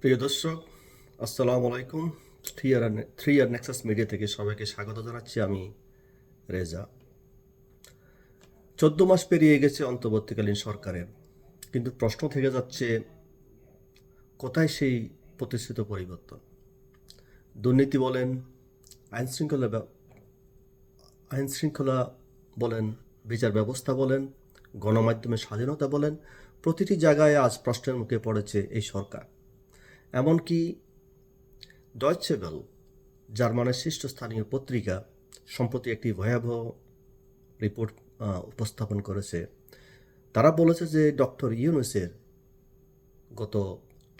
প্রিয় দর্শক, আসসালামু আলাইকুম। Three year three year Nexus Media থেকে সবাইকে স্বাগত জানাচ্ছি আমি রেজা। চোদ্দ মাস পেরিয়ে গেছে অন্তর্বর্তীকালীন সরকারের, কিন্তু প্রশ্ন থেকে যাচ্ছে, কোথায় সেই প্রতিষ্ঠিত পরিবর্তন? দুর্নীতি বলেন, আইন শৃঙ্খলা ব্য- আইন শৃঙ্খলা বলেন, বিচার ব্যবস্থা বলেন, গণমাধ্যমের স্বাধীনতা বলেন, প্রতিটি জায়গায় আজ প্রশ্নের মুখে পড়েছে এই সরকার। এমনকি ডয়চে বেল জার্মানের শীর্ষস্থানীয় পত্রিকা, সম্প্রতি একটি ভয়াবহ রিপোর্ট উপস্থাপন করেছে। তারা বলেছে যে ডক্টর ইউনুসের গত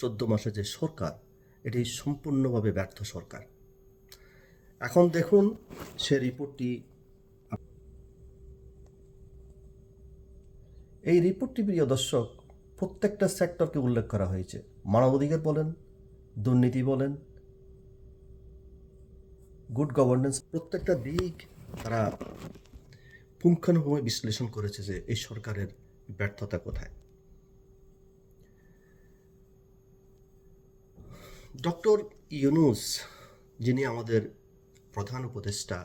চোদ্দ মাসে যে সরকার, এটি সম্পূর্ণভাবে ব্যর্থ সরকার। এখন দেখুন সে রিপোর্টটি এই রিপোর্টটি, প্রিয় দর্শক প্রত্যেকটা সেক্টরকে উল্লেখ করা হয়েছে। মানবাধিকার বলেন, দুর্নীতি বলেন গুড গভর্নেন্স প্রত্যেকটা দিক তারা পুঙ্খানুপুঙ্খ বিশ্লেষণ করেছে যে এই সরকারের ব্যর্থতা কোথায়। ডক্টর ইউনুস, যিনি আমাদের প্রধান উপদেষ্টা,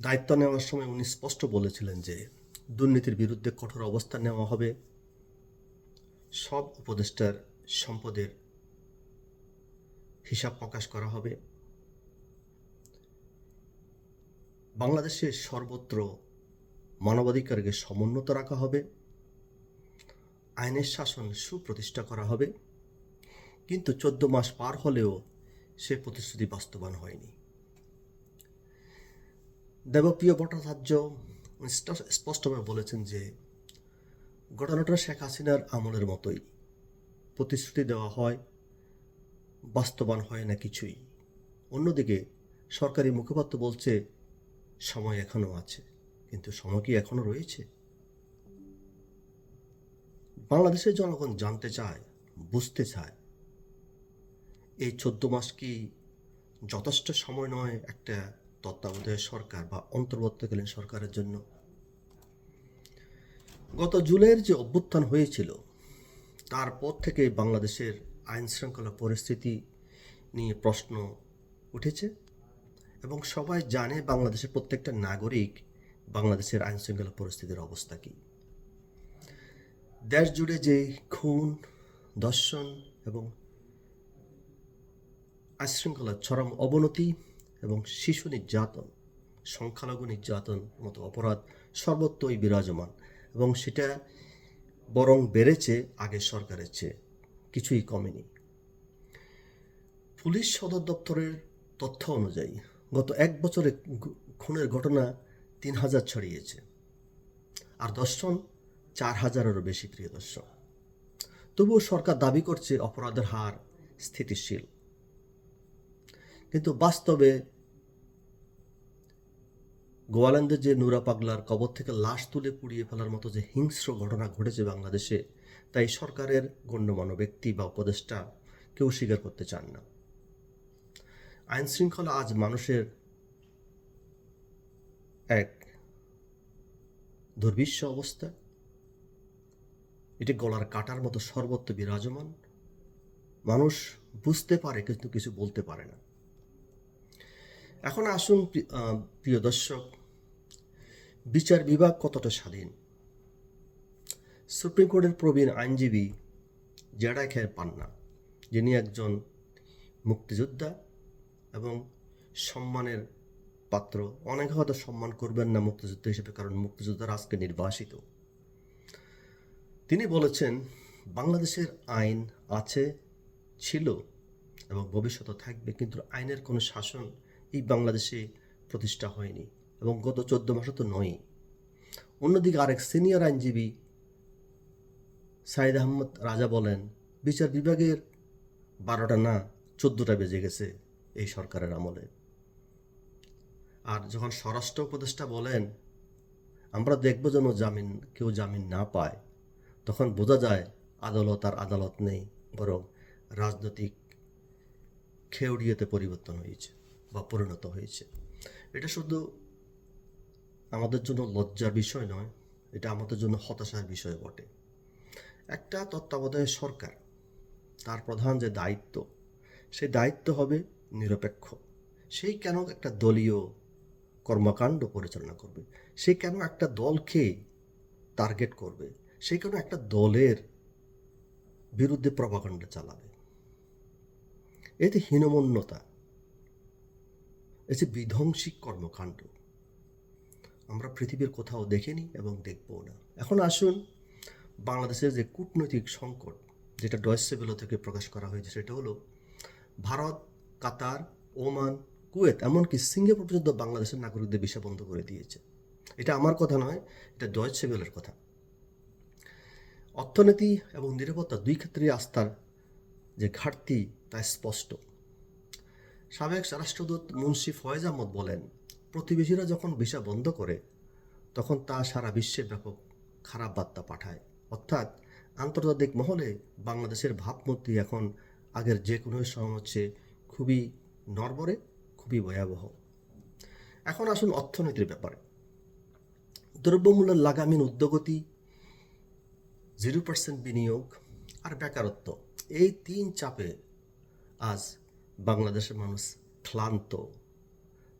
দায়িত্ব নেওয়ার সময় উনি স্পষ্ট বলেছিলেন যে দুর্নীতির বিরুদ্ধে কঠোর অবস্থান নেওয়া হবে। সব উপদেষ্টার সম্পদের হিসাব প্রকাশ করা হবে। বাংলাদেশে সর্বত্র মানবাধিকারকে সমুন্নত রাখা হবে। আইনের শাসন সুপ্রতিষ্ঠা করা হবে। কিন্তু চোদ্দ মাস পার হলেও সে প্রতিশ্রুতি বাস্তবায়ন হয়নি। দেবপ্রিয় ভট্টাচার্য স্পষ্টভাবে বলেছেন যে ঘটনাটা শেখ হাসিনার আমলের মতোই। প্রতিশ্রুতি দেওয়া হয়, বাস্তবায়ন হয় না কিছুই। অন্যদিকে সরকারি মুখপাত্র বলছে, সময় এখনও আছে, কিন্তু সময় কি এখনও রয়েছে? বাংলাদেশের জনগণ জানতে চায়, বুঝতে চায়, এই চোদ্দ মাস কি যথেষ্ট সময় নয় একটা তত্ত্বাবধায়ক সরকার বা অন্তর্বর্তীকালীন সরকারের জন্য। গত জুলাইয়ের যে অভ্যুত্থান হয়েছিল, তারপর থেকে বাংলাদেশের আইন শৃঙ্খলা পরিস্থিতি নিয়ে প্রশ্ন উঠেছে এবং সবাই জানে বাংলাদেশের প্রত্যেকটা নাগরিক বাংলাদেশের আইন শৃঙ্খলা পরিস্থিতির অবস্থা কী। দেশ জুড়ে যে খুন দর্শন এবং আইনশৃঙ্খলার চরম অবনতি এবং শিশু নির্যাতন, সংখ্যালঘু নির্যাতন মতো অপরাধ সর্বত্রই বিরাজমান এবং সেটা বরং বেড়েছে আগের সরকারের চেয়ে কিছুই কমেনি। পুলিশ সদর দপ্তরের তথ্য অনুযায়ী গত এক বছরে খুনের ঘটনা তিন হাজার ছড়িয়েছে। আর দর্শন চার হাজারেরও বেশি প্রিয় দর্শক তবুও সরকার দাবি করছে অপরাধের হার স্থিতিশীল। কিন্তু বাস্তবে গোয়াল্যান্ডের যে নুরা পাগলার কবর থেকে লাশ তুলে পুড়িয়ে ফেলার মতো যে হিংস্র ঘটনা ঘটেছে বাংলাদেশে, তাই সরকারের গণ্যমান্য ব্যক্তি বা উপদেষ্টা কেউ স্বীকার করতে চান না। আইন শৃঙ্খলা আজ মানুষের এক দুর্বিশ্ব অবস্থা। এটি গলার কাটার মতো সর্বত্র বিরাজমান। মানুষ বুঝতে পারে কিন্তু কিছু বলতে পারে না। এখন আসুন প্রি- প্রিয় দর্শক, বিচার বিভাগ কতটা স্বাধীন? সুপ্রিম কোর্টের প্রবীণ আইনজীবী জেডাই খের পান্না, যিনি একজন মুক্তিযোদ্ধা এবং সম্মানের পাত্র। অনেকে হয়তো সম্মান করবেন না মুক্তিযোদ্ধা হিসেবে, কারণ মুক্তিযোদ্ধারা আজকে নির্বাসিত। তিনি বলেছেন, বাংলাদেশের আইন আছে, ছিল এবং ভবিষ্যতে থাকবে, কিন্তু আইনের কোনো শাসন এই বাংলাদেশে প্রতিষ্ঠা হয়নি এবং গত চোদ্দ মাসে তো নয়ই অন্যদিকে আরেক সিনিয়র আইনজীবী সাইদ আহমদ রাজা বলেন, বিচার বিভাগের বারোটা না, চোদ্দোটা বেজে গেছে এই সরকারের আমলে। আর যখন স্বরাষ্ট্র উপদেষ্টা বলেন, আমরা দেখব যেন জামিন, কেউ জামিন না পায়, তখন বোঝা যায় আদালত আর আদালত নেই, বরং রাজনৈতিক খেউড়িয়েতে পরিবর্তন হয়েছে। বা পরিণত হয়েছে। এটা শুধু আমাদের জন্য লজ্জার বিষয় নয়, এটা আমাদের জন্য হতাশার বিষয় বটে। একটা তত্ত্বাবধায়ক সরকার, তার প্রধান যে দায়িত্ব, সেই দায়িত্ব হবে নিরপেক্ষ। সেই কেন একটা দলীয় কর্মকাণ্ড পরিচালনা করবে? সে কেন একটা দলকে টার্গেট করবে? সে কেন একটা দলের বিরুদ্ধে প্রভাকাণ্ড চালাবে? এতে হীনমন্যতা এতে বিধ্বংসী কর্মকাণ্ড। আমরা পৃথিবীর কোথাও দেখিনি এবং দেখব না। এখন আসুন বাংলাদেশের যে কূটনৈতিক সংকট, যেটা ডয়েসেবেলো থেকে প্রকাশ করা হয়েছে, সেটা হলো ভারত, কাতার, ওমান, কুয়েত, এমনকি সিঙ্গাপুর পর্যন্ত বাংলাদেশের নাগরিকদের ভিসা বন্ধ করে দিয়েছে। এটা আমার কথা নয়, এটা ডয়েসেবেলের কথা। অর্থনীতি এবং নিরাপত্তা দুই ক্ষেত্রে আস্থার যে ঘাটতি, তা স্পষ্ট। সাবেক রাষ্ট্রদূত মুন্সি ফয়েজ আহমদ বলেন, প্রতিবেশীরা যখন ভিসা বন্ধ করে, তখন তা সারা বিশ্বে ব্যাপক খারাপ বার্তা পাঠায়। অর্থাৎ আন্তর্জাতিক মহলে বাংলাদেশের ভাবমূর্তি এখন আগের যে কোনো সময় হচ্ছে খুবই নরবরে খুবই ভয়াবহ। এখন আসুন অর্থনীতির ব্যাপারে। দ্রব্যমূল্যের লাগামহীন উদ্যোগতি, জিরো পার্সেন্ট বিনিয়োগ আর বেকারত্ব, এই তিন চাপে আজ বাংলাদেশের মানুষ ক্লান্ত,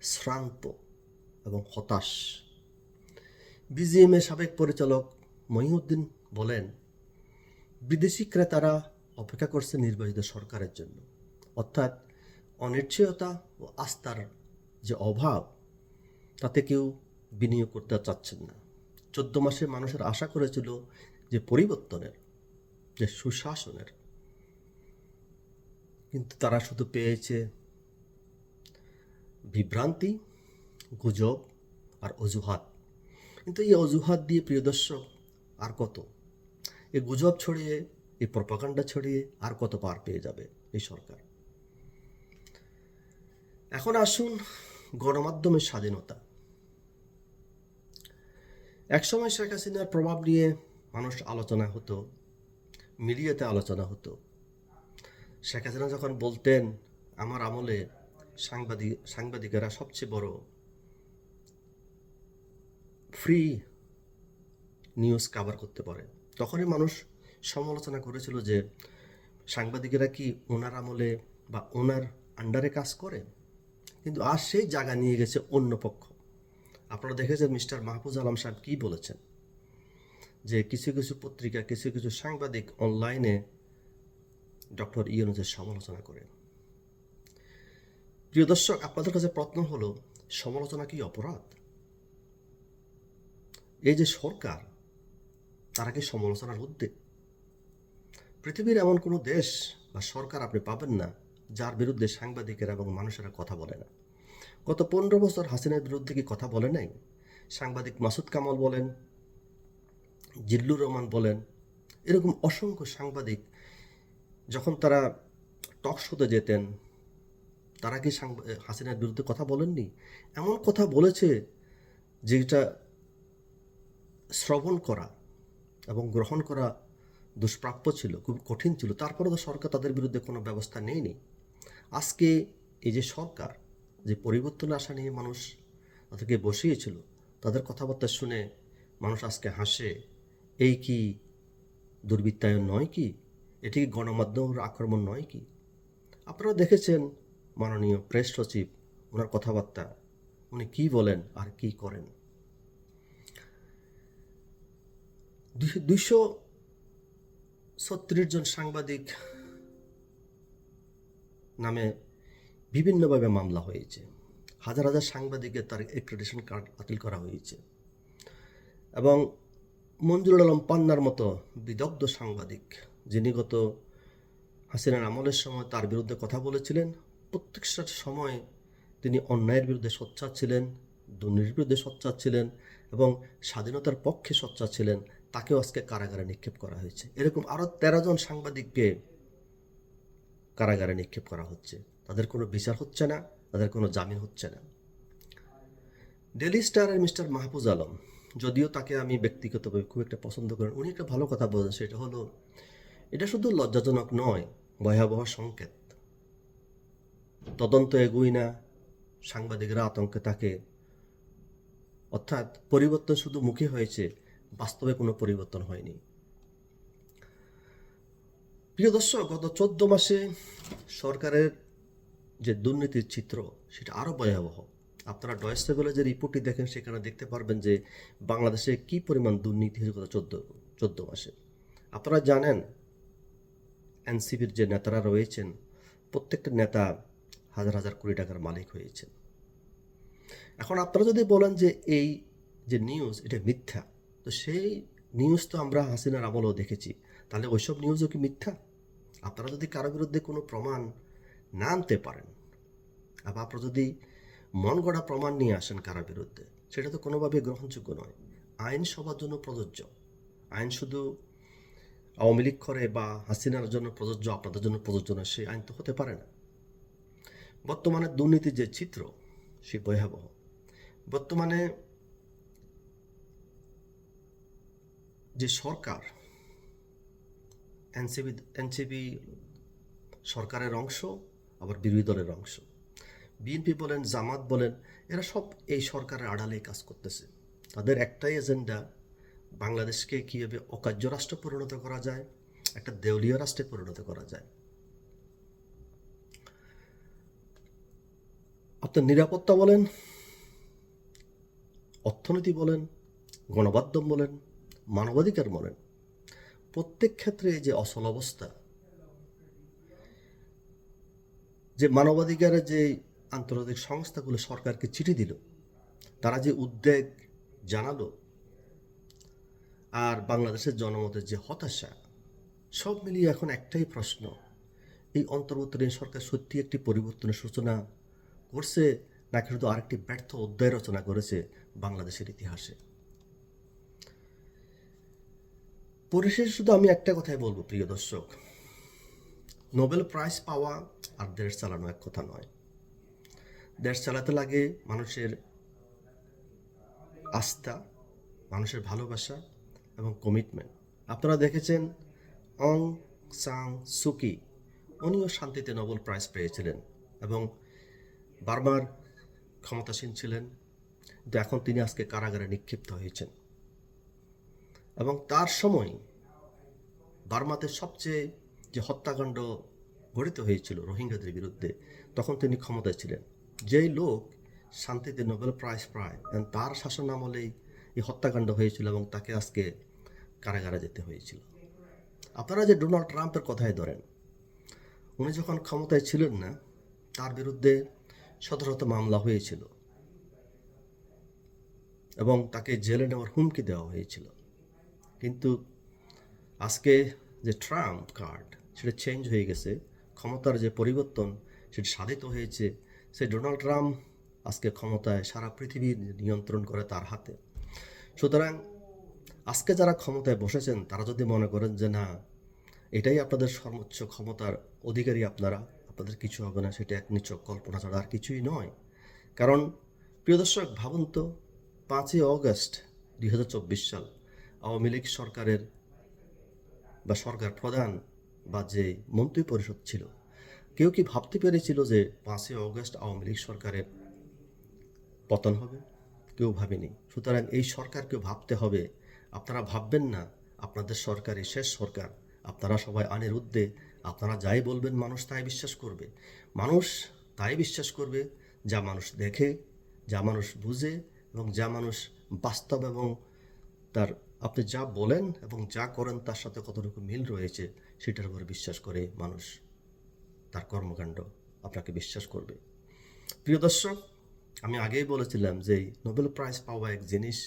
শ্রান্ত এবং হতাশ। বিজিএমের সাবেক পরিচালক মহিউদ্দিন বলেন, বিদেশি ক্রেতারা অপেক্ষা করছে নির্বাচিত সরকারের জন্য। অর্থাৎ অনিশ্চয়তা ও আস্থার যে অভাব, তাতে কেউ বিনিয়োগ করতে চাচ্ছেন না। চোদ্দ মাসে মানুষের আশা করেছিল যে পরিবর্তনের, যে সুশাসনের কিন্তু তারা শুধু পেয়েছে বিভ্রান্তি, গুজব আর অজুহাত। কিন্তু এই অজুহাত দিয়ে প্রিয় দর্শক, আর কত? এই গুজব ছড়িয়ে এই প্রপাকাণ্ডা ছড়িয়ে আর কত পার পেয়ে যাবে এই সরকার? এখন আসুন গণমাধ্যমের স্বাধীনতা। একসময় শেখ হাসিনার প্রভাব নিয়ে মানুষ আলোচনা হতো, মিডিয়াতে আলোচনা হতো। শেখ হাসিনা যখন বলতেন, আমার আমলে সাংবাদিক সাংবাদিকেরা সবচেয়ে বড় ফ্রি নিউজ কাভার করতে পারে। তখনই মানুষ সমালোচনা করেছিল যে, সাংবাদিকেরা কি ওনার আমলে বা ওনার আন্ডারে কাজ করে? কিন্তু আর সেই জায়গা নিয়ে গেছে অন্য পক্ষ। আপনারা দেখেছেন মিস্টার মাহফুজ আলম সাহেব কী বলেছেন? যে কিছু কিছু পত্রিকা, কিছু কিছু সাংবাদিক অনলাইনে ডক্টর ইউনুসের সমালোচনা করে। প্রিয় দর্শক, আপনাদের কাছে প্রশ্ন হলো, সমালোচনা কি অপরাধ? এই যে সরকার, তারা কি সমালোচনার ঊর্ধ্বে পৃথিবীর এমন কোনো দেশ বা সরকার আপনি পাবেন না, যার বিরুদ্ধে সাংবাদিকেরা এবং মানুষেরা কথা বলে না। গত পনেরো বছর হাসিনার বিরুদ্ধে কি কথা বলে নাই? সাংবাদিক মাসুদ কামাল বলেন, জিল্লুর রহমান বলেন, এরকম অসংখ্য সাংবাদিক যখন তারা টক শোতে যেতেন, তারা কি হাসিনার বিরুদ্ধে কথা বলেননি? এমন কথা বলেছে যেটা শ্রবণ করা এবং গ্রহণ করা দুষ্প্রাপ্য ছিল, খুব কঠিন ছিল। তারপরে তো সরকার তাদের বিরুদ্ধে কোনো ব্যবস্থা নেয়নি। আজকে এই যে সরকার, যে পরিবর্তন আশা নিয়ে মানুষ তাদেরকে বসিয়েছিল, তাদের কথাবার্তা শুনে মানুষ আজকে হাসে। এই কি দুর্বৃত্তায়ন নয় কি? এটি গণমাধ্যমের আক্রমণ নয় কি? আপনারা দেখেছেন মাননীয় প্রেস সচিব ওনার কথাবার্তা। উনি কি বলেন আর কি করেন? দুইশো ছত্রিশ জন সাংবাদিক নামে বিভিন্নভাবে মামলা হয়েছে। হাজার হাজার সাংবাদিকের তার এক্রেডিশন কার্ড বাতিল করা হয়েছে। এবং মঞ্জুরুল আলম পান্নার মতো বিদগ্ধ সাংবাদিক যিনি গত হাসিনার আমলের সময় তার বিরুদ্ধে কথা বলেছিলেন প্রত্যেকটা সময় তিনি অন্যায়ের বিরুদ্ধে সোচ্চার ছিলেন, দুর্নীতির বিরুদ্ধে সোচ্চার ছিলেন এবং স্বাধীনতার পক্ষে সোচ্চার ছিলেন, তাকেও আজকে কারাগারে নিক্ষেপ করা হয়েছে। এরকম আরও তেরো জন সাংবাদিককে কারাগারে নিক্ষেপ করা হচ্ছে। তাদের কোনো বিচার হচ্ছে না, তাদের কোনো জামিন হচ্ছে না। ডেলি স্টারের মিস্টার মাহফুজ আলম, যদিও তাকে আমি ব্যক্তিগতভাবে খুব একটা পছন্দ করেন উনি একটা ভালো কথা বলেন সেটা হলো এটা শুধু লজ্জাজনক নয়, ভয়াবহ সংকেত। তদন্ত এগুই না, সাংবাদিকরা আতঙ্কে থাকে। অর্থাৎ পরিবর্তন শুধু মুখে হয়েছে, বাস্তবে কোনো পরিবর্তন হয়নি। প্রিয় দর্শক, গত চোদ্দ মাসে সরকারের যে দুর্নীতির চিত্র, সেটা আরও ভয়াবহ। আপনারা ডয়েস লেভেলে যে রিপোর্টটি দেখেন, সেখানে দেখতে পারবেন যে বাংলাদেশে কি পরিমাণ দুর্নীতি হয়েছে গত চোদ্দ চোদ্দ মাসে। আপনারা জানেন এনসিপির যে নেতারা রয়েছেন, প্রত্যেকটা নেতা হাজার হাজার কোটি টাকার মালিক হয়েছেন। এখন আপনারা যদি বলেন যে এই যে নিউজ এটা মিথ্যা, তো সেই নিউজ তো আমরা হাসিনার আমলেও দেখেছি। তাহলে ওইসব নিউজও কি মিথ্যা? আপনারা যদি কারও বিরুদ্ধে কোনো প্রমাণ না আনতে পারেন, আবার আপনারা যদি মন গড়া প্রমাণ নিয়ে আসেন কারও বিরুদ্ধে, সেটা তো কোনোভাবে গ্রহণযোগ্য নয়। আইন সবার জন্য প্রযোজ্য। আইন শুধু আওয়ামী লীগ করে বা হাসিনার জন্য প্রযোজ্য, আপনাদের জন্য প্রযোজ্য নয়, সেই আইন তো হতে পারে না। বর্তমানে দুর্নীতির যে চিত্র সে ভয়াবহ। বর্তমানে যে সরকার, এনসিপি এনসিপি সরকারের অংশ, আবার বিরোধী দলের অংশ। বিএনপি বলেন, জামাত বলেন, এরা সব এই সরকারের আড়ালেই কাজ করতেছে। তাদের একটাই এজেন্ডা বাংলাদেশকে কীভাবে অকার্য রাষ্ট্র পরিণত করা যায়, একটা দেউলীয় রাষ্ট্রে পরিণত করা যায়। আপনার নিরাপত্তা বলেন, অর্থনীতি বলেন, গণমাধ্যম বলেন, মানবাধিকার বলেন, প্রত্যেক ক্ষেত্রে যে অসল অবস্থা, যে মানবাধিকারের যে আন্তর্জাতিক সংস্থাগুলো সরকারকে চিঠি দিল, তারা যে উদ্বেগ জানালো আর বাংলাদেশের জনমতের যে হতাশা, সব মিলিয়ে এখন একটাই প্রশ্ন। এই অন্তর্বর্তীকালীন সরকার সত্যি একটি পরিবর্তনের সূচনা করছে, নাকি শুধু আরেকটি ব্যর্থ অধ্যায় রচনা করেছে বাংলাদেশের ইতিহাসে? পরিশেষে শুধু আমি একটা কথাই বলব, প্রিয় দর্শক। নোবেল প্রাইজ পাওয়া আর দেশ চালানো এক কথা নয়। দেশ চালাতে লাগে মানুষের আস্থা, মানুষের ভালোবাসা এবং কমিটমেন্ট আপনারা দেখেছেন অং সাং সুকি উনিও শান্তিতে নোবেল প্রাইজ পেয়েছিলেন এবং বারবার ক্ষমতাসীন ছিলেন। কিন্তু এখন তিনি আজকে কারাগারে নিক্ষিপ্ত হয়েছেন। এবং তার সময় বার্মাতে সবচেয়ে যে হত্যাকাণ্ড গঠিত হয়েছিল রোহিঙ্গাদের বিরুদ্ধে, তখন তিনি ক্ষমতায় ছিলেন। যেই লোক শান্তিতে নোবেল প্রাইজ পায় তার শাসন আমলেই এই হত্যাকাণ্ড হয়েছিল এবং তাকে আজকে কারাগারে যেতে হয়েছিল। আপনারা যে ডোনাল্ড ট্রাম্পের কথাই ধরেন, উনি যখন ক্ষমতায় ছিলেন না, তার বিরুদ্ধে শত শত মামলা হয়েছিল এবং তাকে জেলে নেওয়ার হুমকি দেওয়া হয়েছিল। কিন্তু আজকে যে ট্রাম্প কার্ড, সেটা চেঞ্জ হয়ে গেছে, ক্ষমতার যে পরিবর্তন সেটা সাধিত হয়েছে সে ডোনাল্ড ট্রাম্প আজকে ক্ষমতায় সারা পৃথিবীর নিয়ন্ত্রণ করে তার হাতে। সুতরাং আজকে যারা ক্ষমতায় বসেছেন, তারা যদি মনে করেন যে না, এটাই আপনাদের সর্বোচ্চ ক্ষমতার অধিকারী আপনারা, আপনাদের কিছু হবে না, সেটা এক নিচক কল্পনা ছাড়া আর কিছুই নয়। কারণ, প্রিয় দর্শক, ভাবুন তো, পাঁচই অগস্ট দুই হাজার চব্বিশ সাল, আওয়ামী লীগ সরকারের বা সরকার প্রধান বা যে মন্ত্রী পরিষদ ছিল, কেউ কি ভাবতে পেরেছিল যে পাঁচই অগস্ট আওয়ামী লীগ সরকারের পতন হবে? কেউ ভাবেনি। সুতরাং এই সরকারকেও ভাবতে হবে আপনারা ভাববেন না, আপনাদের সরকারই শেষ সরকার। আপনারা সবাই আনের উদ্দে আপনারা যাই বলবেন মানুষ তাই বিশ্বাস করবে। মানুষ তাই বিশ্বাস করবে যা মানুষ দেখে, যা মানুষ বুঝে এবং যা মানুষ বাস্তব এবং তার, আপনি যা বলেন এবং যা করেন তার সাথে কতটুকু মিল রয়েছে সেটার উপরে বিশ্বাস করে মানুষ তার কর্মকাণ্ড আপনাকে বিশ্বাস করবে। প্রিয় দর্শক, আমি আগেই বলেছিলাম যে নোবেল প্রাইজ পাওয়া এক জিনিস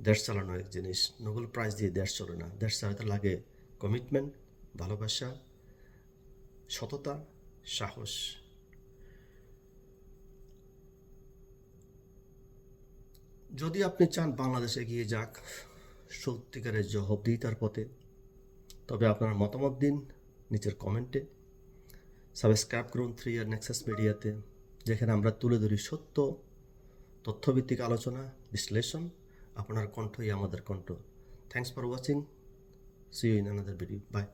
দেশ চালানো এক জিনিস নোবেল প্রাইজ দিয়ে দেশ চলে না। দেশ চালাতে লাগে কমিটমেন্ট ভালোবাসা, সততা, সাহস। যদি আপনি চান বাংলাদেশে গিয়ে যাক, সত্যিকারের জবাবদিহিতার পথে, তবে আপনার মতামত দিন নিচের কমেন্টে সাবস্ক্রাইব করুন থ্রি ইয়ার নেক্সাস মিডিয়াতে যেখানে আমরা তুলে ধরি সত্য, তথ্যভিত্তিক আলোচনা, বিশ্লেষণ। আপনার কণ্ঠই আমাদের কণ্ঠ। Thanks for watching see you in another video bye